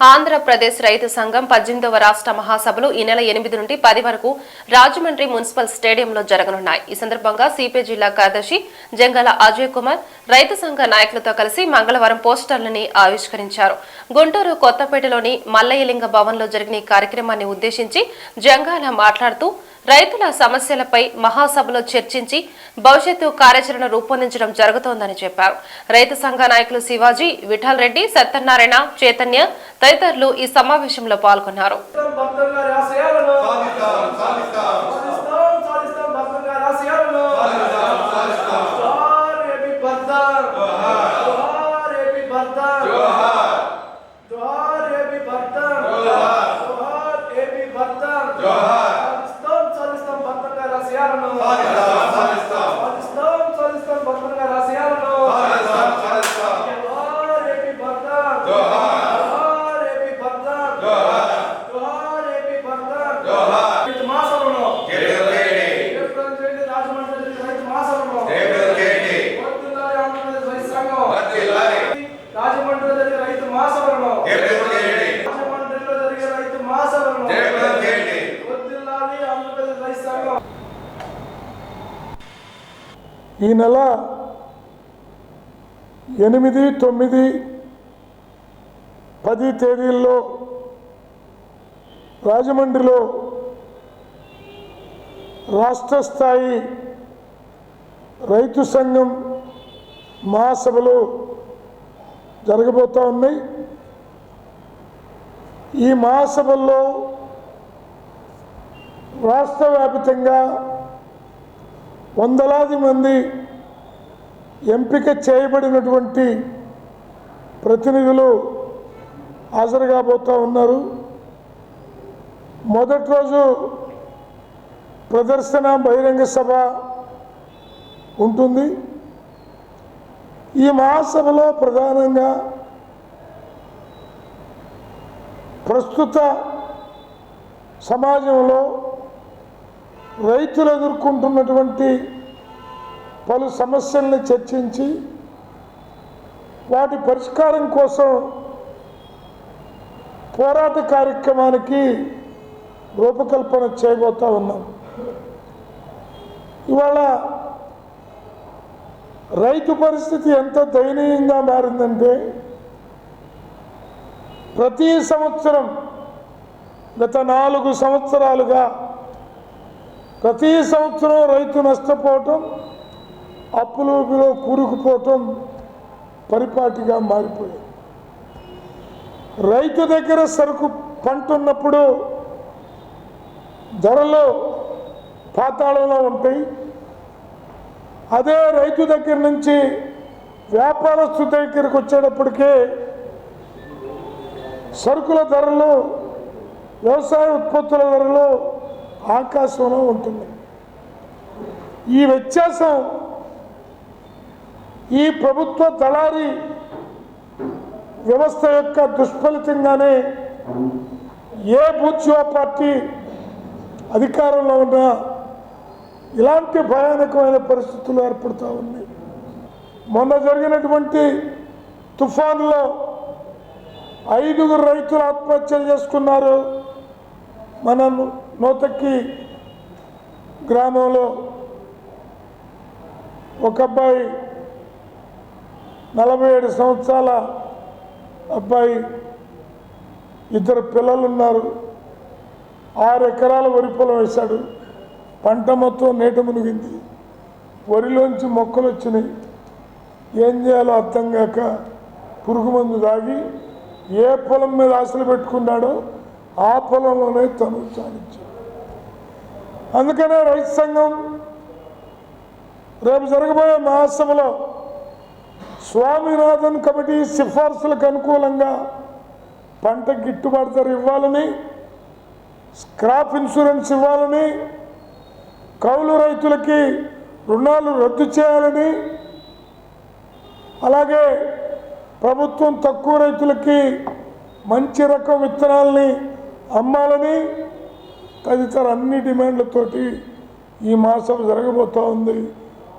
ఆంధ్రప్రదేశ్ రైతు సంఘం పద్దెనిమిదవ రాష్ట్ర మహాసభలు ఈ నెల ఎనిమిది నుండి పది వరకు రాజమండ్రి మున్సిపల్ స్టేడియంలో జరగనున్నాయి. ఈ సందర్భంగా సిపిఐ జిల్లా కార్యదర్శి జంగాల అజయ్ కుమార్ రైతు సంఘ నాయకులతో కలిసి మంగళవారం పోస్టర్లని ఆవిష్కరించారు. గుంటూరు కొత్తపేటలోని మల్లయ్యలింగ భవన్లో జరిగిన ఈ కార్యక్రమాన్ని ఉద్దేశించి జంగాల మాట్లాడుతూ రైతుల సమస్యలపై మహాసభలో చర్చించి భవిష్యత్తు కార్యాచరణ రూపొందించడం జరుగుతోందని చెప్పారు. రైతు సంఘ నాయకులు శివాజీ విఠల్ రెడ్డి సత్యనారాయణ చైతన్య తదితరులు ఈ సమావేశంలో పాల్గొన్నారు. ఈ నెల ఎనిమిది తొమ్మిది పది తేదీల్లో రాజమండ్రిలో రాష్ట్ర స్థాయి రైతు సంఘం మహాసభలు జరగబోతూ ఉన్నాయి. ఈ మహాసభల్లో రాష్ట్ర వ్యాప్తంగా వందలాది మంది ఎంపిక చేయబడినటువంటి ప్రతినిధులు హాజరు కాబోతూ ఉన్నారు. మొదటి రోజు ప్రదర్శన బహిరంగ సభ ఉంటుంది. ఈ మహాసభలో ప్రధానంగా ప్రస్తుత సమాజంలో రైతులు ఎదుర్కొంటున్నటువంటి పలు సమస్యల్ని చర్చించి వాటి పరిష్కారం కోసం పోరాట కార్యక్రమానికి రూపకల్పన చేయబోతూ ఉన్నాం. ఇవాళ రైతు పరిస్థితి ఎంత దయనీయంగా మారిందంటే ప్రతి సంవత్సరం గత నాలుగు సంవత్సరాలుగా ప్రతి సంవత్సరం రైతు నష్టపోవటం అప్పులోపులో కూరుకుపోవటం పరిపాటిగా మారిపోయింది. రైతు దగ్గర సరుకు పంట ఉన్నప్పుడు ధరలు పాతాళంలో ఉంటాయి. అదే రైతు దగ్గర నుంచి వ్యాపారస్తు దగ్గరికి వచ్చేటప్పటికే సరుకుల ధరలు వ్యవసాయ ఉత్పత్తుల ధరలు ఆకాశంలో ఉంటుంది. ఈ వ్యత్యాసం ఈ ప్రభుత్వ దళారీ వ్యవస్థ యొక్క దుష్ఫలితంగానే ఏ బూత్యో పార్టీ అధికారంలో ఉన్నా ఇలాంటి భయానకమైన పరిస్థితులు ఏర్పడుతూ ఉన్నాయి. మొన్న జరిగినటువంటి తుఫాన్లో ఐదుగురు రైతులు ఆత్మహత్యలు చేసుకున్నారు. మన నూతక్కి గ్రామంలో ఒక అబ్బాయి నలభై ఏడు సంవత్సరాల అబ్బాయి ఇద్దరు పిల్లలు ఉన్నారు. ఆరు ఎకరాల వరి పొలం వేశాడు. పంట మొత్తం నీట మునిగింది. వరిలోంచి మొక్కలు వచ్చినాయి. ఏం చేయాలో అర్థం కాక పురుగు మందు దాగి ఏ పొలం మీద ఆశలు పెట్టుకున్నాడో ఆ పొలంలోనే తను సాధించాడు అందుకనే రైతు సంఘం రేపు జరగబోయే మహాసభలో స్వామినాథన్ కమిటీ సిఫార్సులకు అనుకూలంగా పంట గిట్టుబాటు ధర ఇవ్వాలని స్క్రాప్ ఇన్సూరెన్స్ ఇవ్వాలని కౌలు రైతులకి రుణాలు రద్దు చేయాలని అలాగే ప్రభుత్వం తక్కువ రైతులకి మంచి రకం విత్తనాలని అమ్మాలని తదితర అన్ని డిమాండ్లతోటి ఈ మాసం జరగబోతూ ఉంది.